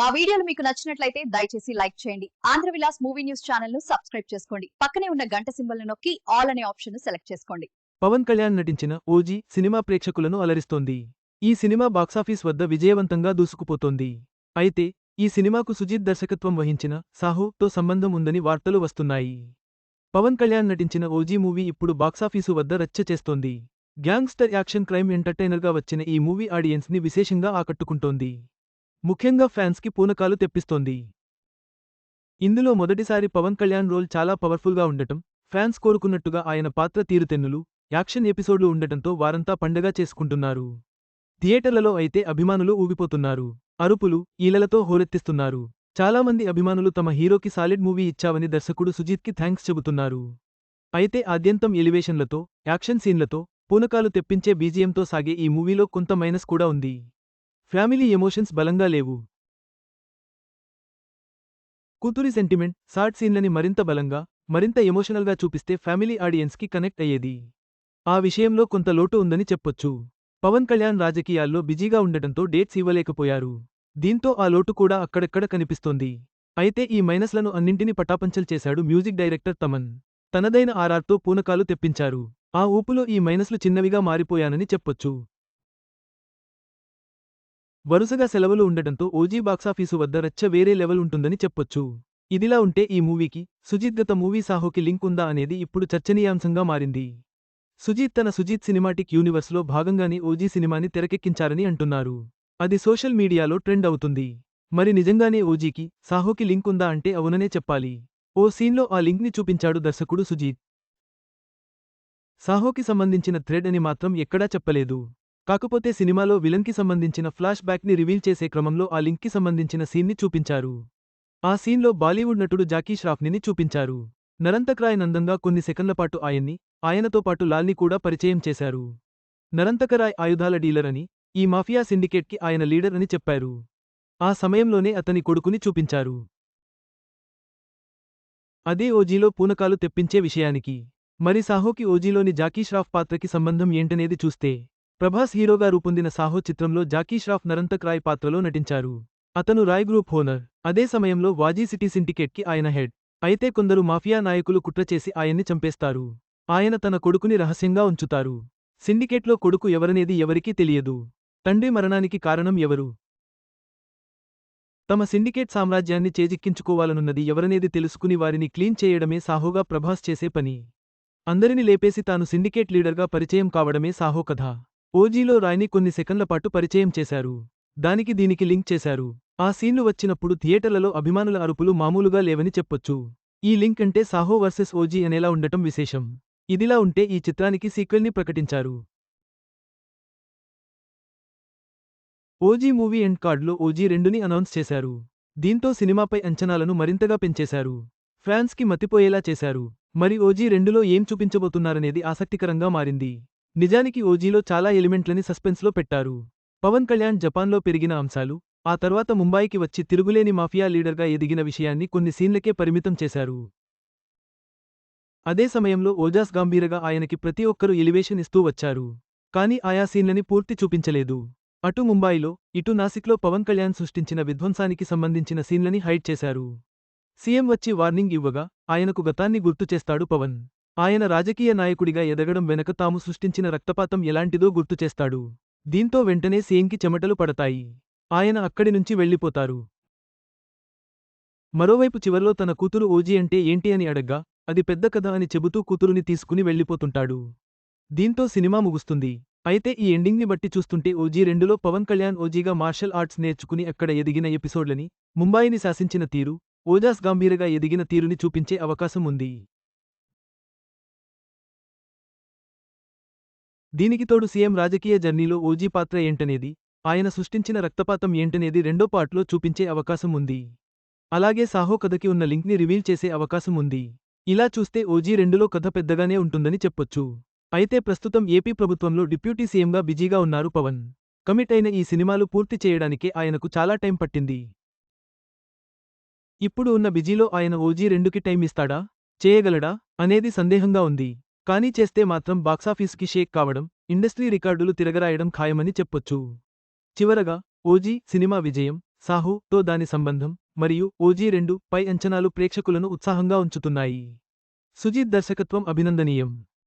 మా వీడియోలు మీకు నచ్చినట్లయితే దయచేసి లైక్ చేయండి. ఆంధ్ర విలాస్ మూవీ న్యూస్ ఛానల్ను సబ్స్క్రైబ్ చేసుకోండి. పక్కనే ఉన్న గంట సింబల్ నొక్కి ఆల్ అనే ఆప్షన్ను సెలెక్ట్ చేసుకోండి. పవన్ కళ్యాణ్ నటించిన ఓజీ సినిమా ప్రేక్షకులను అలరిస్తోంది. ఈ సినిమా బాక్సాఫీస్ వద్ద విజయవంతంగా దూసుకుపోతోంది. అయితే ఈ సినిమాకు సుజీత్ దర్శకత్వం వహించిన సాహుతో సంబంధం ఉందని వార్తలు వస్తున్నాయి. పవన్ కళ్యాణ్ నటించిన ఓజీ మూవీ ఇప్పుడు బాక్సాఫీసు వద్ద రచ్చ చేస్తోంది. గ్యాంగ్స్టర్ యాక్షన్ క్రైమ్ ఎంటర్టైనర్గా వచ్చిన ఈ మూవీ ఆడియన్స్ని విశేషంగా ఆకట్టుకుంటోంది. ముఖ్యంగా ఫ్యాన్స్కి పూనకాలు తెప్పిస్తోంది. ఇందులో మొదటిసారి పవన్ కళ్యాణ్ రోల్ చాలా పవర్ఫుల్గా ఉండటం ఫ్యాన్స్ కోరుకున్నట్టుగా ఆయన పాత్ర తీరుతెన్నులు యాక్షన్ ఎపిసోడ్లు ఉండటంతో వారంతా పండగ చేసుకుంటున్నారు. థియేటర్లలో అయితే అభిమానులు ఊగిపోతున్నారు అరుపులు ఈలలతో హోరెత్తిస్తున్నారు. చాలామంది అభిమానులు తమ హీరోకి సాలిడ్ మూవీ ఇచ్చావని దర్శకుడు సుజీత్కి థ్యాంక్స్ చెబుతున్నారు. అయితే ఆద్యంతం ఎలివేషన్లతో యాక్షన్ సీన్లతో పూనకాలు తెప్పించే బీజియంతో సాగే ఈ మూవీలో కొంత మైనస్ కూడా ఉంది. ఫ్యామిలీ ఎమోషన్స్ బలంగా లేవు. కూతురి సెంటిమెంట్ సాడ్ సీన్లని మరింత బలంగా మరింత ఎమోషనల్గా చూపిస్తే ఫ్యామిలీ ఆడియన్స్కి కనెక్ట్ అయ్యేది. ఆ విషయంలో కొంత లోటు ఉందని చెప్పొచ్చు. పవన్ కళ్యాణ్ రాజకీయాల్లో బిజీగా ఉండటంతో డేట్స్ ఇవ్వలేకపోయారు. దీంతో ఆ లోటు కూడా అక్కడక్కడ కనిపిస్తోంది. అయితే ఈ మైనస్లను అన్నింటినీ పటాపంచల్ చేశాడు మ్యూజిక్ డైరెక్టర్ తమన్. తనదైన ఆర్ఆర్తో పూనకాలు తెప్పించారు. ఆ ఊపులో ఈ మైనస్లు చిన్నవిగా మారిపోయానని చెప్పొచ్చు. వరుసగా సెలవులు ఉండటంతో ఓజీ బాక్సాఫీసు వద్ద రచ్చ వేరే లెవెల్ ఉంటుందని చెప్పొచ్చు. ఇదిలా ఉంటే ఈ మూవీకి సుజీత్ గత మూవీ సాహోకి లింక్ ఉందా అనేది ఇప్పుడు చర్చనీయాంశంగా మారింది. సుజీత్ తన సుజీత్ సినిమాటిక్ యూనివర్స్లో భాగంగానే ఓజీ సినిమాని తెరకెక్కించారని అంటున్నారు. అది సోషల్ మీడియాలో ట్రెండ్ అవుతుంది. మరి నిజంగానే ఓజీకి సాహోకి లింక్ ఉందా అంటే అవుననే చెప్పాలి. ఓ సీన్లో ఆ లింక్ని చూపించాడు దర్శకుడు సుజీత్. సాహోకి సంబంధించిన థ్రెడ్ అని మాత్రం ఎక్కడా చెప్పలేదు. కాకపోతే సినిమాలో విలన్కి సంబంధించిన ఫ్లాష్ బ్యాక్ని రివీల్ చేసే క్రమంలో ఆ లింక్కి సంబంధించిన సీన్ని చూపించారు. ఆ సీన్లో బాలీవుడ్ నటుడు జాకీ ష్రాఫ్నిని చూపించారు. నరంతక్రాయ్ నందంగా కొన్ని సెకన్లపాటు ఆయన్ని ఆయనతో పాటు లాల్ని కూడా పరిచయం చేశారు. నరంతకరాయ్ ఆయుధాల డీలర్ అని ఈ మాఫియా సిండికేట్కి ఆయన లీడర్ అని చెప్పారు. ఆ సమయంలోనే అతని కొడుకుని చూపించారు. అదే ఓజీలో పూనకాలు తెప్పించే విషయానికి. మరి సాహోకి ఓజీలోని జాకీ ష్రాఫ్ పాత్రకి సంబంధం ఏంటనేది చూస్తే ప్రభాస్ హీరోగా రూపొందిన సాహో చిత్రంలో జాకీ ష్రాఫ్ నరంతక్ రాయ్ పాత్రలో నటించారు. అతను రాయ్ గ్రూప్ హోనర్ అదే సమయంలో వాజీ సిటీ సిండికేట్కి ఆయన హెడ్. అయితే కొందరు మాఫియా నాయకులు కుట్ర చేసి ఆయన్ని చంపేస్తారు. ఆయన తన కొడుకుని రహస్యంగా ఉంచుతారు. సిండికేట్లో కొడుకు ఎవరనేది ఎవరికీ తెలియదు. తండ్రి మరణానికి కారణం ఎవరు? తమ సిండికేట్ సామ్రాజ్యాన్ని చేజిక్కించుకోవాలనున్నది ఎవరనేది తెలుసుకుని వారిని క్లీన్ చేయడమే సాహోగా ప్రభాస్ చేసే పని. అందరిని లేపేసి తాను సిండికేట్ లీడర్గా పరిచయం కావడమే సాహో కథ. ఓజీలో రాయ్ని కొన్ని సెకన్లపాటు పరిచయం చేశారు. దానికి దీనికి లింక్ చేశారు. ఆ సీన్లు వచ్చినప్పుడు థియేటర్లలో అభిమానుల అరుపులు మామూలుగా లేవని చెప్పొచ్చు. ఈ లింక్ అంటే సాహో వర్సెస్ ఓజీ అనేలా ఉండటం విశేషం. ఇదిలా ఉంటే ఈ చిత్రానికి సీక్వెల్ని ప్రకటించారు. ఓజీ మూవీ ఎండ్ కార్డ్లో ఓజీ రెండుని అనౌన్స్ చేశారు. దీంతో సినిమాపై అంచనాలను మరింతగా పెంచేశారు. ఫ్యాన్స్కి మతిపోయేలా చేశారు. మరి ఓజీ రెండులో ఏం చూపించబోతున్నారనేది ఆసక్తికరంగా మారింది. నిజానికి ఓజీలో చాలా ఎలిమెంట్లని సస్పెన్స్లో పెట్టారు. పవన్ కళ్యాణ్ జపాన్లో పెరిగిన అంశాలు ఆ తర్వాత ముంబాయికి వచ్చి తిరుగులేని మాఫియా లీడర్గా ఎదిగిన విషయాన్ని కొన్ని సీన్లకే పరిమితం చేశారు. అదే సమయంలో ఓజాస్ గంభీరగా ఆయనకి ప్రతి ఒక్కరూ ఎలివేషన్ ఇస్తూ వచ్చారు. కానీ ఆయా సీన్లని పూర్తి చూపించలేదు. అటు ముంబాయిలో ఇటు నాసిక్లో పవన్ కళ్యాణ్ సృష్టించిన విధ్వంసానికి సంబంధించిన సీన్లని హైడ్ చేశారు. సీఎం వచ్చి వార్నింగ్ ఇవ్వగా ఆయనకు గతాన్ని గుర్తు చేస్తాడు పవన్. ఆయన రాజకీయ నాయకుడిగా ఎదగడం వెనక తాము సృష్టించిన రక్తపాతం ఎలాంటిదో గుర్తుచేస్తాడు దీంతో వెంటనే సేంకి చెమటలు పడతాయి. ఆయన అక్కడి నుంచి వెళ్ళిపోతారు. మరోవైపు చివర్లో తన కూతురు ఓజీ అంటే ఏంటి అని అడగ్గా అది పెద్ద కథ అని చెబుతూ కూతురుని తీసుకుని వెళ్ళిపోతుంటాడు. దీంతో సినిమా ముగుస్తుంది. అయితే ఈ ఎండింగ్ని బట్టి చూస్తుంటే ఓజీ రెండులో పవన్ కళ్యాణ్ ఓజీగా మార్షల్ ఆర్ట్స్ నేర్చుకుని అక్కడ ఎదిగిన ఎపిసోడ్లని ముంబాయిని శాసించిన తీరు ఓజాస్ గంభీరగా ఎదిగిన తీరుని చూపించే అవకాశం ఉంది. దీనికి తోడు సీఎం రాజకీయ జర్నీలో ఓజీ పాత్ర ఏంటనేది ఆయన సృష్టించిన రక్తపాతం ఏంటనేది రెండో పార్ట్లో చూపించే అవకాశం ఉంది. అలాగే సాహో కథకి ఉన్న లింక్ని రివీల్ చేసే అవకాశం ఉంది. ఇలా చూస్తే ఓజీ రెండులో కథ పెద్దగానే ఉంటుందని చెప్పొచ్చు. అయితే ప్రస్తుతం ఏపీ ప్రభుత్వంలో డిప్యూటీ సీఎంగా బిజీగా ఉన్నారు పవన్. కమిట్ అయిన ఈ సినిమాలు పూర్తి చేయడానికే ఆయనకు చాలా టైం పట్టింది. ఇప్పుడు ఉన్న బిజీలో ఆయన ఓజీ రెండుకి టైం ఇస్తాడా చేయగలడా అనేది సందేహంగా ఉంది. కానీ చేస్తే మాత్రం బాక్సాఫీస్కి షేక్ కావడం ఇండస్ట్రీ రికార్డులు తిరగరాయడం ఖాయమని చెప్పొచ్చు. చివరగా ఓజీ సినిమా విజయం సాహు తో దాని సంబంధం మరియు ఓజీ రెండు పై అంచనాలు ప్రేక్షకులను ఉత్సాహంగా ఉంచుతున్నాయి. సుజీత్ దర్శకత్వం అభినందనీయం.